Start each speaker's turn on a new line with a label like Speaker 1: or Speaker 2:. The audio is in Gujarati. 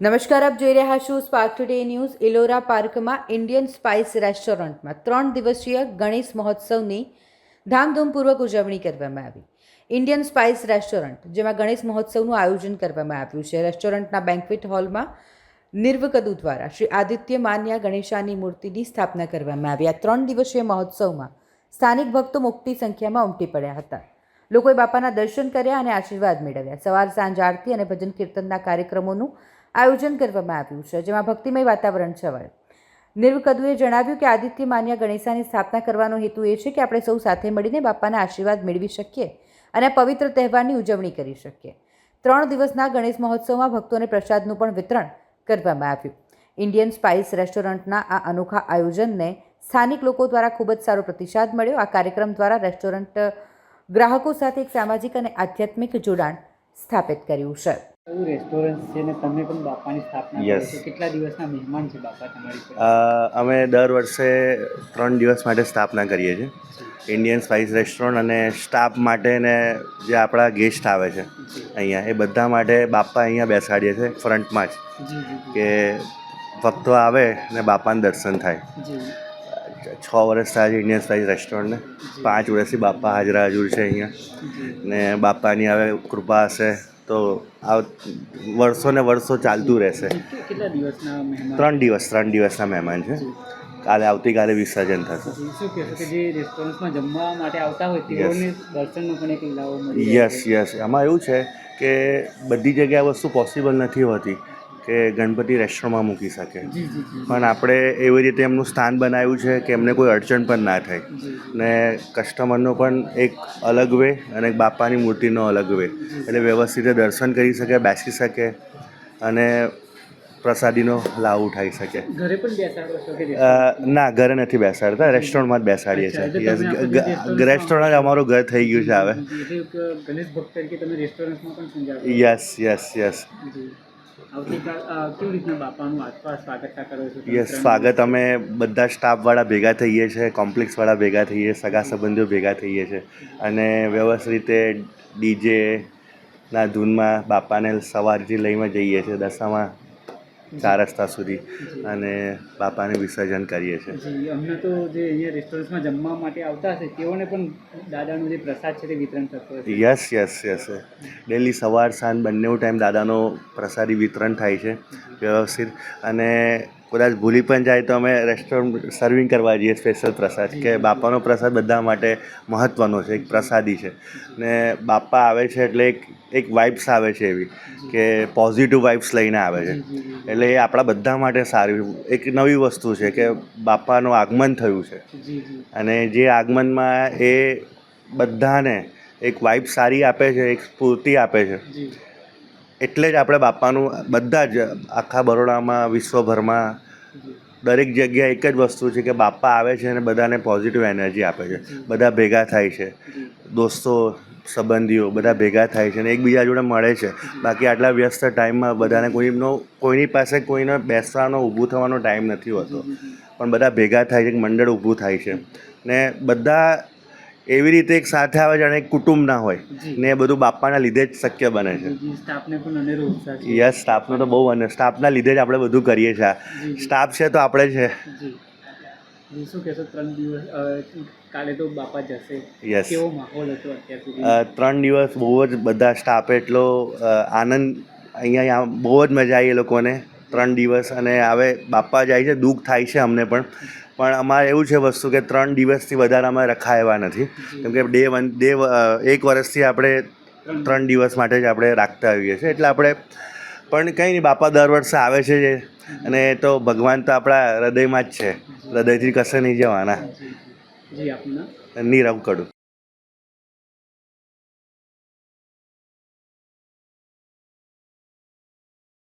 Speaker 1: નમસ્કાર, આપ જોઈ રહ્યા છો સ્પાર્ક ટુડે ન્યૂઝ ઇલોરા પાર્કમાં ઇન્ડિયન સ્પાઇસ રેસ્ટોરન્ટમાં ત્રણ દિવસીય ગણેશ મહોત્સવની ધામધૂમપૂર્વક ઉજવણી કરવામાં આવી. ઇન્ડિયન સ્પાઇસ રેસ્ટોરન્ટ જેમાં ગણેશ મહોત્સવનું આયોજન કરવામાં આવ્યું છે, રેસ્ટોરન્ટના બેન્ક્વેટ હોલમાં નિર્વકદુ દ્વારા શ્રી આદિત્ય માન્યા ગણેશાની મૂર્તિની સ્થાપના કરવામાં આવી. આ ત્રણ દિવસીય મહોત્સવમાં સ્થાનિક ભક્તો મોટી સંખ્યામાં ઉમટી પડ્યા હતા. લોકોએ બાપાના દર્શન કર્યા અને આશીર્વાદ મેળવ્યા. સવાર સાંજ આરતી અને ભજન કીર્તનના કાર્યક્રમોનું આયોજન કરવામાં આવ્યું છે, જેમાં ભક્તિમય વાતાવરણ છવાયું નિર્વકદુએ જણાવ્યું કે આદિત્ય માન્યા ગણેશાની સ્થાપના કરવાનો હેતુ એ છે કે આપણે સૌ સાથે મળીને બાપાના આશીર્વાદ મેળવી શકીએ અને પવિત્ર તહેવારની ઉજવણી કરી શકીએ. ત્રણ દિવસના ગણેશ મહોત્સવમાં ભક્તોને પ્રસાદનું પણ વિતરણ કરવામાં આવ્યું. ઇન્ડિયન સ્પાઇસ રેસ્ટોરન્ટના આ અનોખા આયોજનને સ્થાનિક લોકો દ્વારા ખૂબ જ સારો પ્રતિસાદ મળ્યો. આ કાર્યક્રમ દ્વારા રેસ્ટોરન્ટ ગ્રાહકો સાથે એક સામાજિક અને આધ્યાત્મિક જોડાણ સ્થાપિત કર્યું છે.
Speaker 2: રેસ્ટોરન્ટ છે ને તમે પણ બાપાની સ્થાપના કરો કેટલા દિવસના મહેમાન છે બાપા તમારી
Speaker 3: અમે દર વર્ષે ત્રણ દિવસ માટે સ્થાપના કરીએ છીએ. ઇન્ડિયન સ્પાઇસ રેસ્ટોરન્ટ અને સ્ટાફ માટે ને જે આપણા ગેસ્ટ આવે છે અહીંયા એ બધા માટે બાપા અહીંયા બેસાડીએ છીએ ફ્રન્ટમાં જી. કે ભક્તો આવે ને બાપાને દર્શન થાય. છ વર્ષ થયા છે ઇન્ડિયન સ્પાઇસ રેસ્ટોરન્ટને પાંચ વર્ષથી બાપા હાજરા હજુર છે અહીંયા. ને બાપાની હવે કૃપા હશે. તો આ વર્ષો ને વર્ષો ચાલતું રહેશે. ત્રણ દિવસ ત્રણ દિવસના મહેમાન છે. કાલે આવતીકાલે વિસર્જન થશે. યસ યસ આમાં એવું છે કે બધી જગ્યાએ વસ્તુ પોસિબલ નથી હોતી. કે ગણપતિ રેસ્ટોરન્ટમાં મૂકી શકે. પણ આપણે એવી રીતે એમનું સ્થાન બનાવ્યું છે કે એમને કોઈ અડચણ પણ ના થાય. ને કસ્ટમરનો પણ એક અલગ વે અને બાપાની મૂર્તિનો અલગ વે એટલે વ્યવસ્થિત દર્શન કરી શકે બેસી શકે અને પ્રસાદીનો લાભ ઉઠાવી શકે.
Speaker 2: ઘરે પણ
Speaker 3: ના ઘરે નથી બેસાડતા. રેસ્ટોરન્ટમાં જ બેસાડીએ છીએ. રેસ્ટોરન્ટ જ અમારું ઘર થઈ ગયું છે હવે. યસ યસ યસ યસ સ્વાગત. અમે બધા સ્ટાફવાળા ભેગા થઈએ છીએ કોમ્પ્લેક્સવાળા ભેગા થઈએ સગા સંબંધીઓ ભેગા થઈએ છીએ અને વ્યવસ્થિત રીતે ડીજે ના ધૂનમાં બાપાને સવારથી લઈને જઈએ છીએ દશામાં. ચાર રસ્તા સુધી અને બાપાને વિસર્જન કરીએ છીએ.
Speaker 2: અમને તો જે અહીંયા રેસ્ટોરન્ટમાં જમવા માટે આવતા હશે તેઓને પણ દાદાનો જે પ્રસાદ છે તે વિતરણ થતો હશે.
Speaker 3: યસ યસ યસ ડેલી સવાર સાંજ બંને ટાઈમ દાદાનો પ્રસાદી વિતરણ થાય છે વ્યવસ્થિત. અને કદાચ ભૂલી પણ જાય તો અમે રેસ્ટોરન્ટ સર્વિંગ કરવા જઈએ સ્પેશિયલ પ્રસાદ કે બાપાનો પ્રસાદ બધા માટે મહત્ત્વનો છે એક પ્રસાદી છે. ને બાપા આવે છે એટલે એક એક વાઇબ્સ આવે છે એવી કે પોઝિટિવ વાઇબ્સ લઈને આવે છે. એટલે એ આપણા બધા માટે સારી એક નવી વસ્તુ છે કે બાપાનું આગમન થયું છે. અને જે આગમનમાં એ બધાને એક વાઇબ સારી આપે છે એક સ્ફૂર્તિ આપે છે. એટલે જ આપણે બાપાનું બધા જ આખા બરોડામાં વિશ્વભરમાં દરેક જગ્યાએ એક જ વસ્તુ છે કે બાપા આવે છે અને બધાને પોઝિટિવ એનર્જી આપે છે. બધા ભેગા થાય છે. દોસ્તો સંબંધીઓ બધા ભેગા થાય છે અને એકબીજા જોડે મળે છે. બાકી આટલા વ્યસ્ત ટાઈમમાં બધાને કોઈનો કોઈની પાસે કોઈને બેસવાનો ઊભું થવાનો ટાઈમ નથી હોતો. પણ બધા ભેગા થાય છે મંડળ ઊભું થાય છે. ને બધા એવી રીતે એક સાથે આવે જાણે એક કુટુંબ ના હોય ને એ બધું બાપાના લીધે જ શક્ય બને છે. યસ સ્ટાફનો તો બહુ અને સ્ટાફના લીધે જ આપણે બધું કરીએ છીએ. સ્ટાફ છે તો આપણે છે. યસ. ત્રણ દિવસ બહુ જ બધા સ્ટાફ એટલો આનંદ અહીંયા બહુ જ મજા આવી એ લોકોને. ત્રણ દિવસ અને હવે બાપા જાય છે દુઃખ થાય છે અમને પણ. પણ અમારે એવું છે વસ્તુ કે ત્રણ દિવસથી વધારે અમે રખાયા નથી. કેમ કે ડે વન ડે એક વર્ષથી આપણે ત્રણ દિવસ માટે જ આપણે રાખતા આવીએ છીએ. એટલે આપણે પણ કંઈ નહીં બાપા દર વર્ષે આવે છે જે. અને એ તો ભગવાન તો આપણા હૃદયમાં જ છે. હૃદયથી કશે નહીં જવાના. નીરવ કડું.